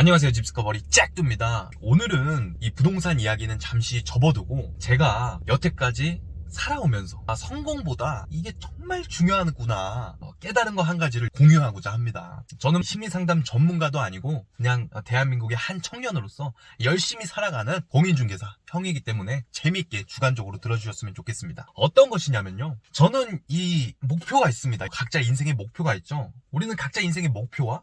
안녕하세요 집스커버리 짝두입니다. 오늘은 이 부동산 이야기는 잠시 접어두고 제가 여태까지 살아오면서 아, 성공보다 이게 정말 중요하구나 어, 깨달은 거 한 가지를 공유하고자 합니다. 저는 심리상담 전문가도 아니고 그냥 대한민국의 한 청년으로서 열심히 살아가는 공인중개사 형이기 때문에 재미있게 주관적으로 들어주셨으면 좋겠습니다. 어떤 것이냐면요. 저는 이 목표가 있습니다. 각자 인생의 목표가 있죠. 우리는 각자 인생의 목표와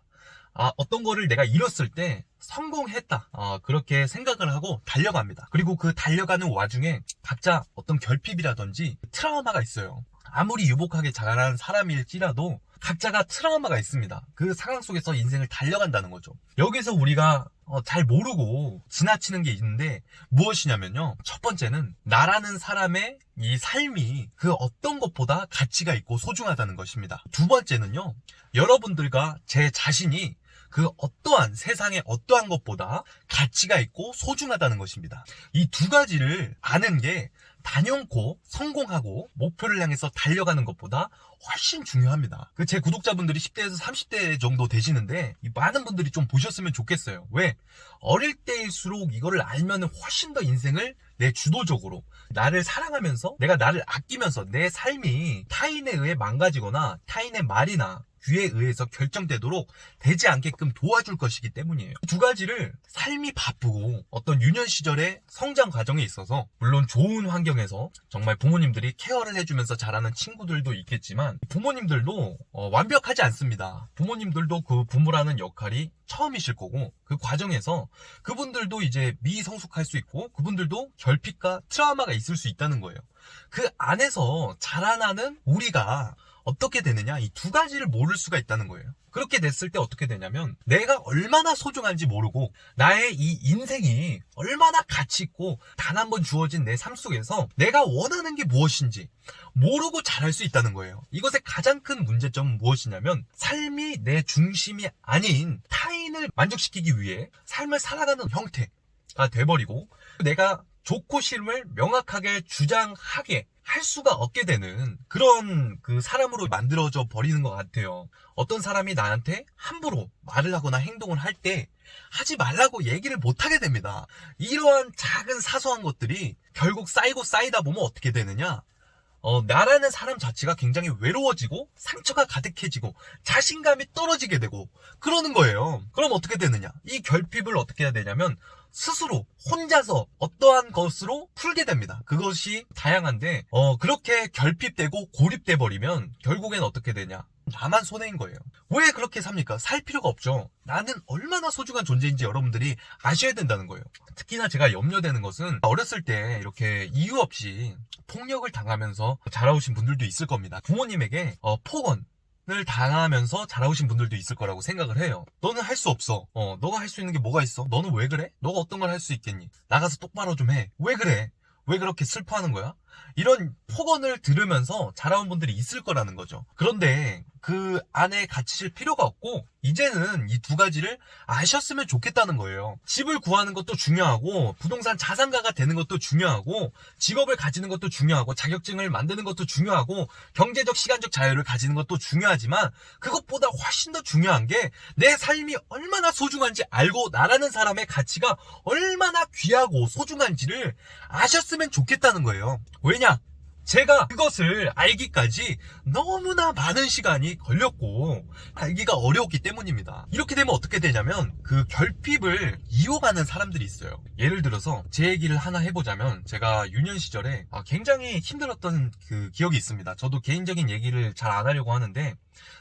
아, 어떤 거를 내가 잃었을 때 성공했다. 아, 그렇게 생각을 하고 달려갑니다. 그리고 그 달려가는 와중에 각자 어떤 결핍이라든지 트라우마가 있어요. 아무리 유복하게 자란 사람일지라도 각자가 트라우마가 있습니다. 그 상황 속에서 인생을 달려간다는 거죠. 여기서 우리가 어, 잘 모르고 지나치는 게 있는데 무엇이냐면요. 첫 번째는 나라는 사람의 이 삶이 그 어떤 것보다 가치가 있고 소중하다는 것입니다. 두 번째는요. 여러분들과 제 자신이 그 어떠한 세상의 어떠한 것보다 가치가 있고 소중하다는 것입니다. 이 두 가지를 아는 게 단연코 성공하고 목표를 향해서 달려가는 것보다 훨씬 중요합니다. 그 제 구독자분들이 10대에서 30대 정도 되시는데 이 많은 분들이 좀 보셨으면 좋겠어요. 왜? 어릴 때일수록 이거를 알면 훨씬 더 인생을 내 주도적으로 나를 사랑하면서 내가 나를 아끼면서 내 삶이 타인에 의해 망가지거나 타인의 말이나 귀에 의해서 결정되도록 되지 않게끔 도와줄 것이기 때문이에요. 두 가지를 삶이 바쁘고 어떤 유년 시절의 성장 과정에 있어서 물론 좋은 환경에서 정말 부모님들이 케어를 해주면서 자라는 친구들도 있겠지만 부모님들도 어, 완벽하지 않습니다. 부모님들도 그 부모라는 역할이 처음이실 거고 그 과정에서 그분들도 이제 미성숙할 수 있고 그분들도 결핍과 트라우마가 있을 수 있다는 거예요. 그 안에서 자라나는 우리가 어떻게 되느냐 이 두 가지를 모를 수가 있다는 거예요. 그렇게 됐을 때 어떻게 되냐면 내가 얼마나 소중한지 모르고 나의 이 인생이 얼마나 가치 있고 단 한 번 주어진 내 삶 속에서 내가 원하는 게 무엇인지 모르고 잘할 수 있다는 거예요. 이것의 가장 큰 문제점은 무엇이냐면 삶이 내 중심이 아닌 타인을 만족시키기 위해 삶을 살아가는 형태가 돼버리고 내가 좋고 싫음을 명확하게 주장하게 할 수가 없게 되는 그런 그 사람으로 만들어져 버리는 것 같아요. 어떤 사람이 나한테 함부로 말을 하거나 행동을 할 때 하지 말라고 얘기를 못 하게 됩니다. 이러한 작은 사소한 것들이 결국 쌓이고 쌓이다 보면 어떻게 되느냐? 어, 나라는 사람 자체가 굉장히 외로워지고 상처가 가득해지고 자신감이 떨어지게 되고 그러는 거예요. 그럼 어떻게 되느냐? 이 결핍을 어떻게 해야 되냐면 스스로 혼자서 어떠한 것으로 풀게 됩니다. 그것이 다양한데 어, 그렇게 결핍되고 고립돼 버리면 결국엔 어떻게 되냐? 나만 손해인 거예요. 왜 그렇게 삽니까? 살 필요가 없죠. 나는 얼마나 소중한 존재인지 여러분들이 아셔야 된다는 거예요. 특히나 제가 염려되는 것은 어렸을 때 이렇게 이유 없이 폭력을 당하면서 자라오신 분들도 있을 겁니다. 부모님에게 어, 폭언, 을 당하면서 자라오신 분들도 있을 거라고 생각을 해요. 너는 할 수 없어. 어, 너가 할 수 있는 게 뭐가 있어? 너는 왜 그래? 너가 어떤 걸 할 수 있겠니? 나가서 똑바로 좀 해. 왜 그래? 왜 그렇게 슬퍼하는 거야? 이런 폭언을 들으면서 자라온 분들이 있을 거라는 거죠. 그런데 그 안에 갇히실 필요가 없고 이제는 이 두 가지를 아셨으면 좋겠다는 거예요. 집을 구하는 것도 중요하고 부동산 자산가가 되는 것도 중요하고 직업을 가지는 것도 중요하고 자격증을 만드는 것도 중요하고 경제적 시간적 자유를 가지는 것도 중요하지만 그것보다 훨씬 더 중요한 게 내 삶이 얼마나 소중한지 알고 나라는 사람의 가치가 얼마나 귀하고 소중한지를 아셨으면 좋겠다는 거예요. 왜냐? 제가 그것을 알기까지 너무나 많은 시간이 걸렸고 알기가 어려웠기 때문입니다. 이렇게 되면 어떻게 되냐면 그 결핍을 이용하는 사람들이 있어요. 예를 들어서 제 얘기를 하나 해보자면 제가 유년 시절에 아, 굉장히 힘들었던 그 기억이 있습니다. 저도 개인적인 얘기를 잘 안 하려고 하는데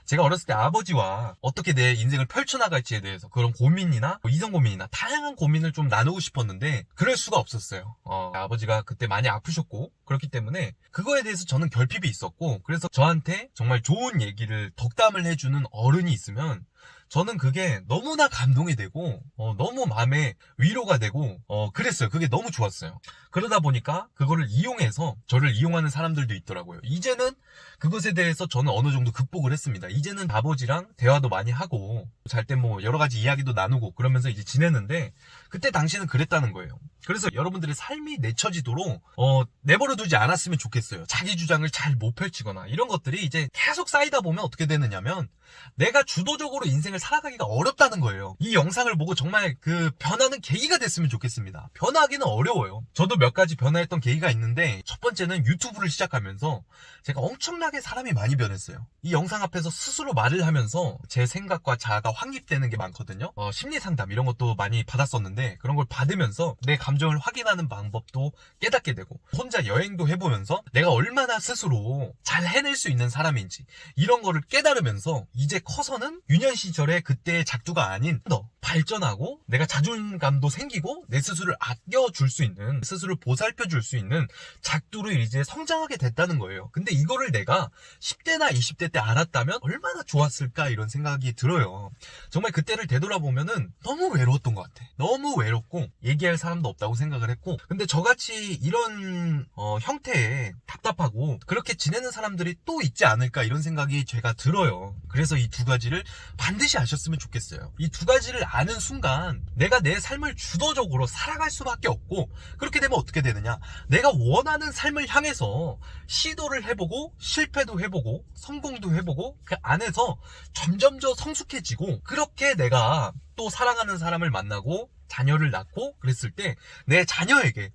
제가 어렸을 때 아버지와 어떻게 내 인생을 펼쳐나갈지에 대해서 그런 고민이나 뭐 이성 고민이나 다양한 고민을 좀 나누고 싶었는데 그럴 수가 없었어요. 어, 아버지가 그때 많이 아프셨고 그렇기 때문에 그거에 대해서 저는 결핍이 있었고 그래서 저한테 정말 좋은 얘기를 덕담을 해주는 어른이 있으면 저는 그게 너무나 감동이 되고 어, 너무 마음에 위로가 되고 어, 그랬어요. 그게 너무 좋았어요. 그러다 보니까 그거를 이용해서 저를 이용하는 사람들도 있더라고요. 이제는 그것에 대해서 저는 어느 정도 극복을 했습니다. 이제는 아버지랑 대화도 많이 하고 잘 때 뭐 여러 가지 이야기도 나누고 그러면서 이제 지냈는데 그때 당시에는 그랬다는 거예요. 그래서 여러분들의 삶이 내쳐지도록 어, 내버려 두지 않았으면 좋겠어요. 자기 주장을 잘 못 펼치거나 이런 것들이 이제 계속 쌓이다 보면 어떻게 되느냐면 내가 주도적으로 인생을 인생을 살아가기가 어렵다는 거예요. 이 영상을 보고 정말 그 변하는 계기가 됐으면 좋겠습니다. 변하기는 어려워요. 저도 몇 가지 변화했던 계기가 있는데 첫 번째는 유튜브를 시작하면서 제가 엄청나게 사람이 많이 변했어요. 이 영상 앞에서 스스로 말을 하면서 제 생각과 자아가 확립되는 게 많거든요. 어, 심리 상담 이런 것도 많이 받았었는데 그런 걸 받으면서 내 감정을 확인하는 방법도 깨닫게 되고 혼자 여행도 해보면서 내가 얼마나 스스로 잘 해낼 수 있는 사람인지 이런 거를 깨달으면서 이제 커서는 유년 시절 에 그때의 작두가 아닌 더 발전하고 내가 자존감도 생기고 내 스스로를 아껴줄 수 있는 스스로를 보살펴 줄 수 있는 작두로 이제 성장하게 됐다는 거예요. 근데 이거를 내가 10대나 20대 때 알았다면 얼마나 좋았을까 이런 생각이 들어요. 정말 그때를 되돌아보면은 너무 외로웠던 것 같아. 너무 외롭고 얘기할 사람도 없다고 생각을 했고 근데 저같이 이런 어, 형태의 답답하고 그렇게 지내는 사람들이 또 있지 않을까 이런 생각이 제가 들어요. 그래서 이 두 가지를 반드시 아셨으면 좋겠어요. 이 두 가지를 아는 순간 내가 내 삶을 주도적으로 살아갈 수밖에 없고 그렇게 되면 어떻게 되느냐? 내가 원하는 삶을 향해서 시도를 해보고 실패도 해보고 성공도 해보고 그 안에서 점점 더 성숙해지고 그렇게 내가 또 사랑하는 사람을 만나고 자녀를 낳고 그랬을 때 내 자녀에게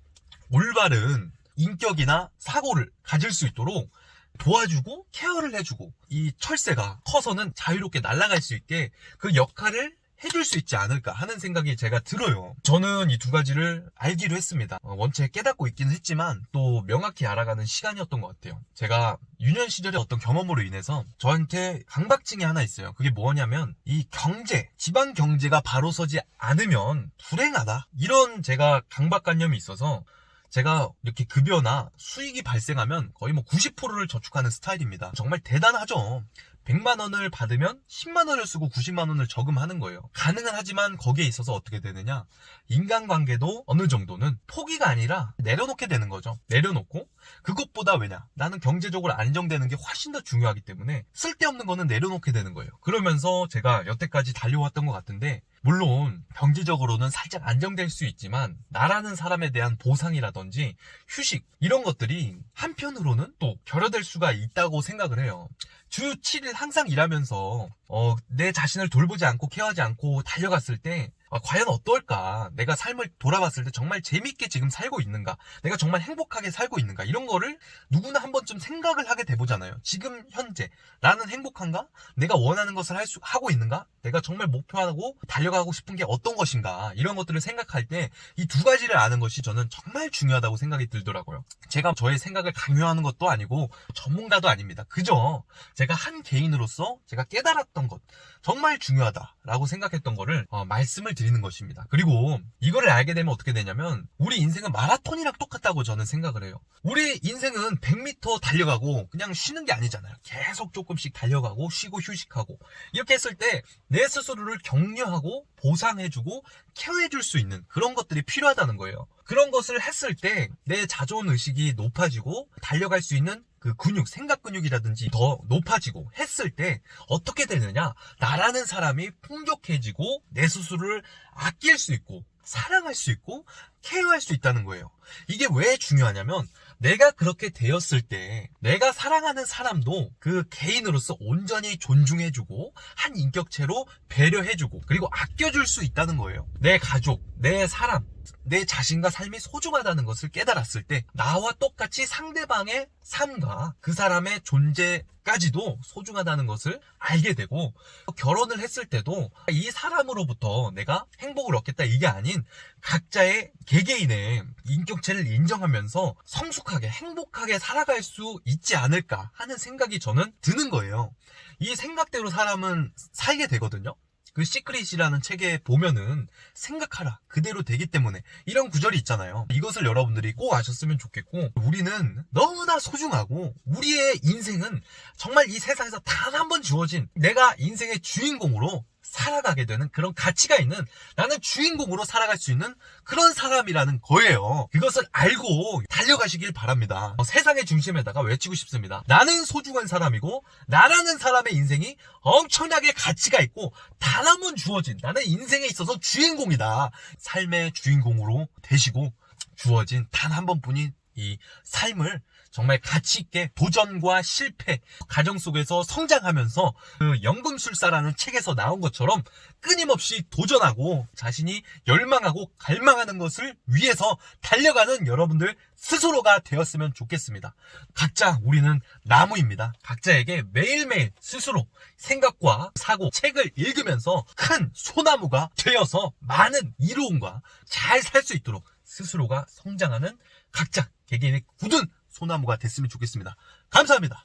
올바른 인격이나 사고를 가질 수 있도록 도와주고 케어를 해주고 이 철새가 커서는 자유롭게 날아갈 수 있게 그 역할을 해줄 수 있지 않을까 하는 생각이 제가 들어요. 저는 이 두 가지를 알기로 했습니다. 어, 원체 깨닫고 있기는 했지만 또 명확히 알아가는 시간이었던 것 같아요. 제가 유년 시절의 어떤 경험으로 인해서 저한테 강박증이 하나 있어요. 그게 뭐냐면 이 경제, 지방 경제가 바로 서지 않으면 불행하다. 이런 제가 강박관념이 있어서 제가 이렇게 급여나 수익이 발생하면 거의 뭐 90%를 저축하는 스타일입니다. 정말 대단하죠. 100만 원을 받으면 10만 원을 쓰고 90만 원을 저금하는 거예요. 가능은 하지만 거기에 있어서 어떻게 되느냐? 인간관계도 어느 정도는 포기가 아니라 내려놓게 되는 거죠. 내려놓고 그것보다 왜냐? 나는 경제적으로 안정되는 게 훨씬 더 중요하기 때문에 쓸데없는 거는 내려놓게 되는 거예요. 그러면서 제가 여태까지 달려왔던 것 같은데 물론 경제적으로는 살짝 안정될 수 있지만 나라는 사람에 대한 보상이라든지 휴식 이런 것들이 한편으로는 또 결여될 수가 있다고 생각을 해요. 주 7일 항상 일하면서 어, 내 자신을 돌보지 않고 케어하지 않고 달려갔을 때 아, 과연 어떨까? 내가 삶을 돌아봤을 때 정말 재밌게 지금 살고 있는가? 내가 정말 행복하게 살고 있는가? 이런 거를 누구나 한 번쯤 생각을 하게 돼보잖아요. 지금 현재 나는 행복한가? 내가 원하는 것을 할 수, 하고 있는가? 내가 정말 목표하고 달려가고 싶은 게 어떤 것인가? 이런 것들을 생각할 때 이 두 가지를 아는 것이 저는 정말 중요하다고 생각이 들더라고요. 제가 저의 생각을 강요하는 것도 아니고 전문가도 아닙니다. 그저 제가 한 개인으로서 제가 깨달았던 것 정말 중요하다라고 생각했던 거를 어, 말씀을 드 리는 것입니다. 그리고 이거를 알게 되면 어떻게 되냐면 우리 인생은 마라톤이랑 똑같다고 저는 생각을 해요. 우리 인생은 100m 달려가고 그냥 쉬는 게 아니잖아요. 계속 조금씩 달려가고 쉬고 휴식하고 이렇게 했을 때 내 스스로를 격려하고 보상해주고 케어해줄 수 있는 그런 것들이 필요하다는 거예요. 그런 것을 했을 때 내 자존 의식이 높아지고 달려갈 수 있는 그 근육, 생각 근육이라든지 더 높아지고 했을 때 어떻게 되느냐? 나라는 사람이 풍족해지고 내 스스로를 아낄 수 있고 사랑할 수 있고 케어할 수 있다는 거예요. 이게 왜 중요하냐면 내가 그렇게 되었을 때 내가 사랑하는 사람도 그 개인으로서 온전히 존중해주고 한 인격체로 배려해주고 그리고 아껴줄 수 있다는 거예요. 내 가족, 내 사람, 내 자신과 삶이 소중하다는 것을 깨달았을 때 나와 똑같이 상대방의 삶과 그 사람의 존재까지도 소중하다는 것을 알게 되고 결혼을 했을 때도 이 사람으로부터 내가 행복을 얻겠다 이게 아닌 각자의 개개인의 인격체를 인정하면서 성숙하게 행복하게 살아갈 수 있지 않을까 하는 생각이 저는 드는 거예요. 이 생각대로 사람은 살게 되거든요. 그 시크릿이라는 책에 보면은 생각하라 그대로 되기 때문에 이런 구절이 있잖아요. 이것을 여러분들이 꼭 아셨으면 좋겠고 우리는 너무나 소중하고 우리의 인생은 정말 이 세상에서 단 한 번 주어진 내가 인생의 주인공으로 살아가게 되는 그런 가치가 있는 나는 주인공으로 살아갈 수 있는 그런 사람이라는 거예요. 그것을 알고 달려가시길 바랍니다. 어, 세상의 중심에다가 외치고 싶습니다. 나는 소중한 사람이고 나라는 사람의 인생이 엄청나게 가치가 있고 단 한 번 주어진 나는 인생에 있어서 주인공이다. 삶의 주인공으로 되시고 주어진 단 한 번뿐인 이 삶을 정말 가치 있게 도전과 실패, 가정 속에서 성장하면서 그 연금술사라는 책에서 나온 것처럼 끊임없이 도전하고 자신이 열망하고 갈망하는 것을 위해서 달려가는 여러분들 스스로가 되었으면 좋겠습니다. 각자 우리는 나무입니다. 각자에게 매일매일 스스로 생각과 사고, 책을 읽으면서 큰 소나무가 되어서 많은 이로움과 잘 살 수 있도록 스스로가 성장하는 각자 개개인의 굳은 소나무가 됐으면 좋겠습니다. 감사합니다.